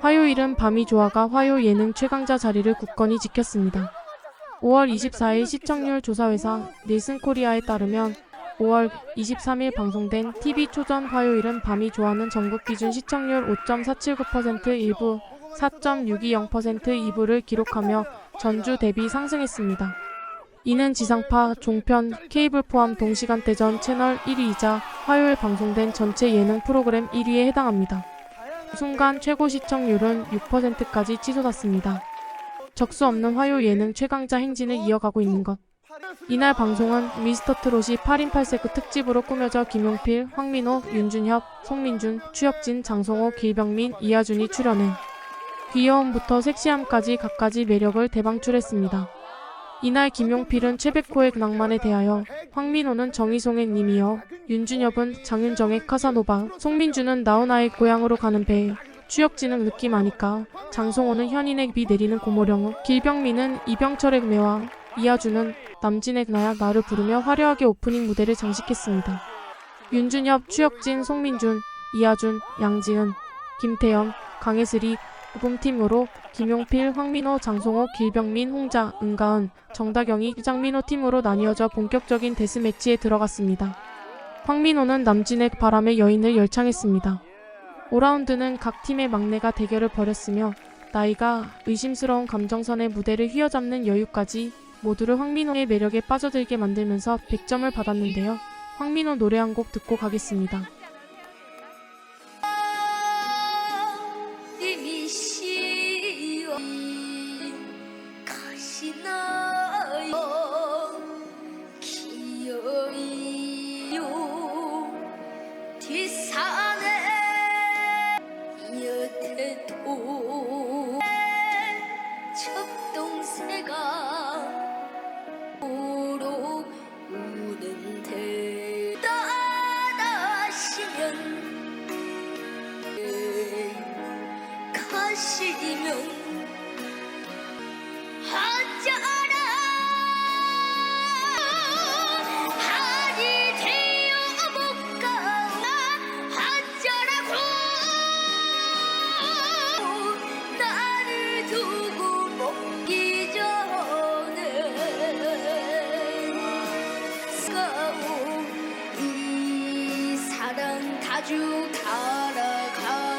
화요일은 밤이 좋아가 화요 예능 최강자 자리를 굳건히 지켰습니다. 5월 24일 시청률 조사회사 닐슨 코리아에 따르면 5월 23일 방송된 TV 초전 화요일은 밤이 좋아하는 전국 기준 시청률 5.479% 일부 4.620% 2부를 기록하며 전주 대비 상승했습니다. 이는 지상파, 종편, 케이블 포함 동시간대전 채널 1위이자 화요일 방송된 전체 예능 프로그램 1위에 해당합니다. 순간 최고 시청률은 6%까지 치솟았습니다. 적수 없는 화요 예능 최강자 행진을 이어가고 있는 것. 이날 방송은 미스터 트롯이 8인 8세트 특집으로 꾸며져 김용필, 황민호, 윤준협, 송민준, 추혁진, 장성호, 길병민, 이하준이 출연해 귀여움부터 섹시함까지 갖가지 매력을 대방출했습니다. 이날 김용필은 최백호의 낭만에 대하여, 황민호는 정희송의 님이여, 윤준협은 장윤정의 카사노바, 송민준은 나훈아의 고향으로 가는 배, 추혁진은 느낌 아니까, 장성호는 현인의 비 내리는 고모령, 길병민은 이병철의 매화, 이하준은 남진의 나야 나를 부르며 화려하게 오프닝 무대를 장식했습니다. 윤준협, 추혁진, 송민준, 이하준, 양지은, 김태현, 강혜슬이 구금팀으로 김용필, 황민호, 장성호, 길병민, 홍자, 은가은, 정다경이 장민호 팀으로 나뉘어져 본격적인 데스매치에 들어갔습니다. 황민호는 남진의 바람의 여인을 열창했습니다. 5라운드는 각 팀의 막내가 대결을 벌였으며 나이가 의심스러운 감정선의 무대를 휘어잡는 여유까지 모두를 황민호의 매력에 빠져들게 만들면서 100점을 받았는데요. 황민호 노래 한 곡 듣고 가겠습니다. 가시나요. 기어이요. 뒷산에 여태도 첩동새가 우로 우는데 떠나시면 가시면 you call a call.